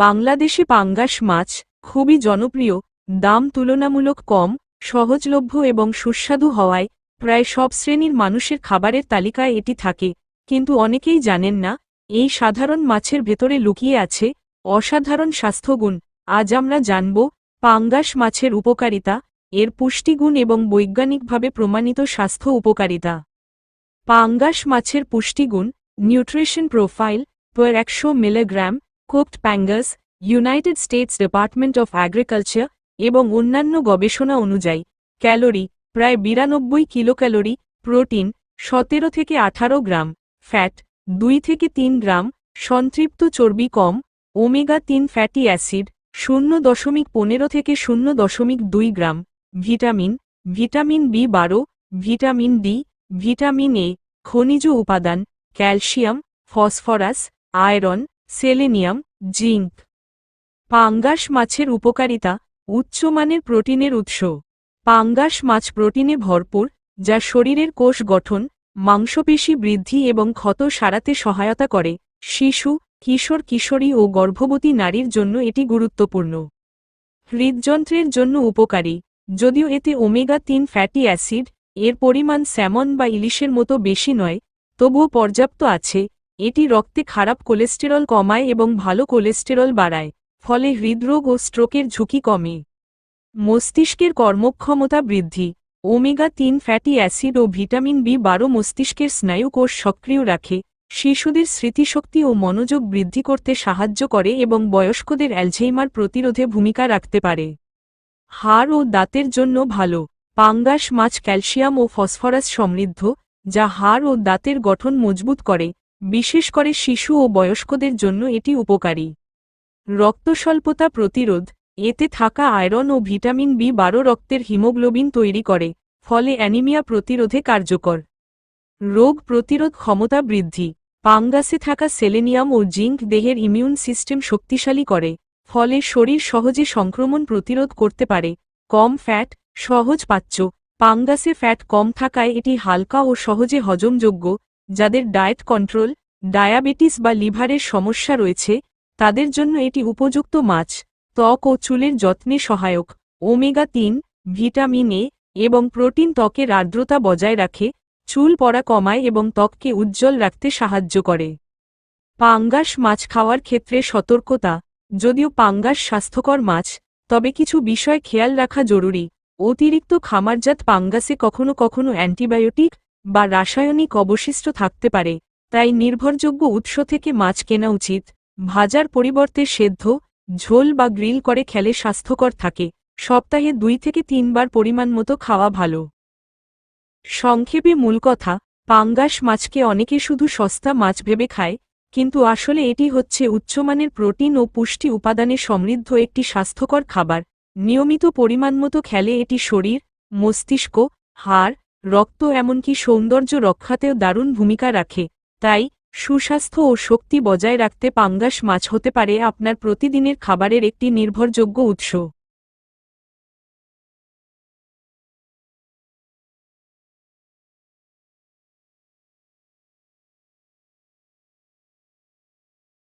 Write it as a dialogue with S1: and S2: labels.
S1: বাংলাদেশে পাঙ্গাস মাছ খুবই জনপ্রিয়, দাম তুলনামূলক কম, সহজলভ্য এবং সুস্বাদু হওয়ায় প্রায় সব শ্রেণির মানুষের খাবারের তালিকায় এটি থাকে। কিন্তু অনেকেই জানেন না, এই সাধারণ মাছের ভেতরে লুকিয়ে আছে অসাধারণ স্বাস্থ্যগুণ। আজ আমরা জানব, পাঙ্গাস মাছের উপকারিতা, এর পুষ্টিগুণ এবং বৈজ্ঞানিকভাবে প্রমাণিত স্বাস্থ্য উপকারিতা। পাঙ্গাস মাছের পুষ্টিগুণ, নিউট্রিশন প্রোফাইল, per একশো milligram cooked pangas United States Department of Agriculture এবং অন্যান্য গবেষণা অনুযায়ী, ক্যালোরি প্রায় বিরানব্বই কিলোক্যালোরি, প্রোটিন সতেরো থেকে আঠারো গ্রাম, ফ্যাট দুই থেকে তিন গ্রাম সন্তৃপ্ত চর্বি কম, ওমেগা তিন ফ্যাটি অ্যাসিড শূন্য দশমিক পনেরো থেকে শূন্য দশমিক দুই গ্রাম, ভিটামিন ভিটামিন বি বারো, ভিটামিন ডি, ভিটামিন এ, খনিজ উপাদান, calcium, phosphorus, iron selenium, zinc. পাঙ্গাস মাছের উপকারিতা উচ্চমানের প্রোটিনের উৎস। পাঙ্গাস মাছ প্রোটিনে ভরপুর, যা শরীরের কোষ গঠন, মাংসপেশি বৃদ্ধি এবং ক্ষত সারাতে সহায়তা করে। শিশু, কিশোর, কিশোরী ও গর্ভবতী নারীর জন্য এটি গুরুত্বপূর্ণ। হৃদযন্ত্রের জন্য উপকারী। যদিও এতে ওমেগা তিন ফ্যাটি অ্যাসিড, এর পরিমাণ স্যামন বা ইলিশের মতো বেশি নয়, তবুও পর্যাপ্ত আছে। এটি রক্তে খারাপ কোলেস্টেরল কমায় এবং ভালো কোলেস্টেরল বাড়ায়, ফলে হৃদরোগ ও স্ট্রোকের ঝুঁকি কমে। মস্তিষ্কের কর্মক্ষমতা বৃদ্ধি, ওমেগা তিন ফ্যাটি অ্যাসিড ও ভিটামিন বি বারো মস্তিষ্কের স্নায়ুকোষ সক্রিয় রাখে, শিশুদের স্মৃতিশক্তি ও মনোযোগ বৃদ্ধি করতে সাহায্য করে এবং বয়স্কদের অ্যালঝেইমার প্রতিরোধে ভূমিকা রাখতে পারে। হাড় ও দাঁতের জন্য ভালো, পাঙ্গাস মাছ ক্যালসিয়াম ও ফসফরাস সমৃদ্ধ, যা হাড় ও দাঁতের গঠন মজবুত করে বিশেষ করে শিশু ও বয়স্কদের জন্য এটি উপকারী। রক্তস্বল্পতা প্রতিরোধ, এতে থাকা আয়রন ও ভিটামিন বি বারো রক্তের হিমোগ্লোবিন তৈরি করে, ফলে অ্যানিমিয়া প্রতিরোধে কার্যকর। রোগ প্রতিরোধ ক্ষমতা বৃদ্ধি, পাঙ্গাসে থাকা সেলেনিয়াম ও জিঙ্ক দেহের ইমিউন সিস্টেম শক্তিশালী করে, ফলে শরীর সহজে সংক্রমণ প্রতিরোধ করতে পারে, কম ফ্যাট, সহজ পাচ্য। পাঙ্গাসে ফ্যাট কম থাকায় এটি হালকা ও সহজে হজমযোগ্য, যাদের ডায়েট কন্ট্রোল ডায়াবেটিস বা লিভারের সমস্যা রয়েছে, তাদের জন্য এটি উপযুক্ত মাছ, ত্বক ও চুলের যত্নে সহায়ক। ওমেগা তিন, ভিটামিন এ এবং প্রোটিন ত্বকের আর্দ্রতা বজায় রাখে, চুল পড়া কমায় এবং ত্বককে উজ্জ্বল রাখতে সাহায্য করে। পাঙ্গাস মাছ খাওয়ার ক্ষেত্রে সতর্কতা, যদিও পাঙ্গাস স্বাস্থ্যকর মাছ, তবে কিছু বিষয় খেয়াল রাখা জরুরি। অতিরিক্ত খামারজাত পাঙ্গাসে কখনো কখনো অ্যান্টিবায়োটিক বা রাসায়নিক অবশিষ্ট থাকতে পারে। তাই নির্ভরযোগ্য উৎস থেকে মাছ কেনা উচিত। ভাজার পরিবর্তে সেদ্ধ, ঝোল বা গ্রিল করে খেলে স্বাস্থ্যকর থাকে। সপ্তাহে দুই থেকে তিনবার পরিমাণ মতো খাওয়া ভালো। সংক্ষেপে মূল কথা, পাঙ্গাস মাছকে অনেকে শুধু সস্তা মাছ ভেবে খায়, কিন্তু আসলে এটি হচ্ছে উচ্চমানের প্রোটিন ও পুষ্টি উপাদানে সমৃদ্ধ একটি স্বাস্থ্যকর খাবার। নিয়মিত পরিমাণমতো খেলে এটি শরীর, মস্তিষ্ক, হাড়, রক্ত এমনকি সৌন্দর্য রক্ষাতেও দারুণ ভূমিকা রাখে। তাই, সুস্বাস্থ্য ও শক্তি বজায় রাখতে পাঙ্গাস মাছ হতে পারে আপনার প্রতিদিনের খাবারের একটি নির্ভরযোগ্য উৎস।